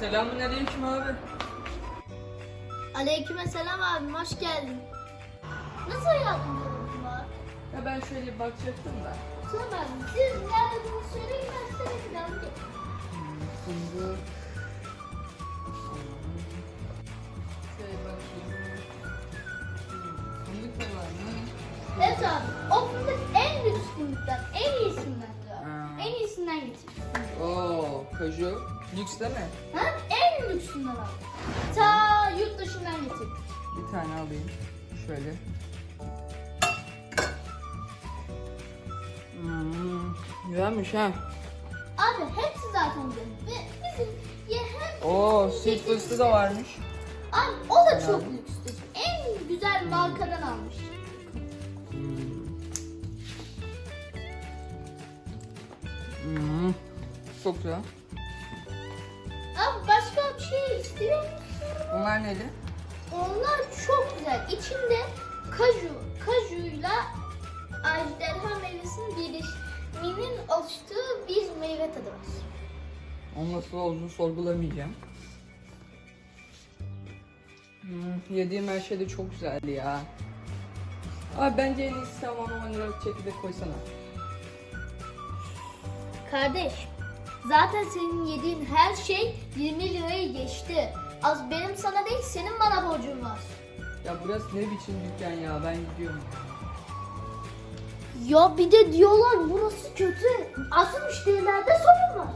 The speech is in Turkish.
Selamun aleyküm abi. Aleykümselam abim hoş geldin. Nasıl yardımcı olabilirim abi? Ya ben şöyle bir bakacaktım da. Tamam abi siz nerede bunu söyleyin ben size bir plan yapayım. Fındık. Şöyle bakayım. Fındık da var mı? Evet abi o fındık en lüks fındıktan en iyisinden diyor. Ha. En iyisinden getir. Oo, kaju. Lüks değil mi? Ha? En lüksünden al. Ta yurt dışından getir. Bir tane alayım. Şöyle. Hmm, güzelmiş ha. Abi hepsi zaten güzel. Ve bizim ye hem Oo, süt fıstığı da varmış. Abi o da çok lükstü. En güzel markadan almış. Hmm. Hmm. Çok güzel. Abi başka bir şey istiyor musun? Bunlar neydi? Onlar çok güzel. İçinde kaju, kajuyla ajderha meyvesinin birleşiminin oluştuğu bir meyve tadı var. Onu nasıl olduğunu sorgulamayacağım. Hmm, yediğim her şey de çok güzeldi ya. Abi bence en iyisi sen bana 10 liralık çekirdek koysana. Kardeş, zaten senin yediğin her şey 20 lirayı geçti. Az benim sana değil, senin bana borcun var. Ya burası ne biçim dükkan ya ben gidiyorum. Ya bir de diyorlar burası kötü. Asıl müşterilerde sorun var.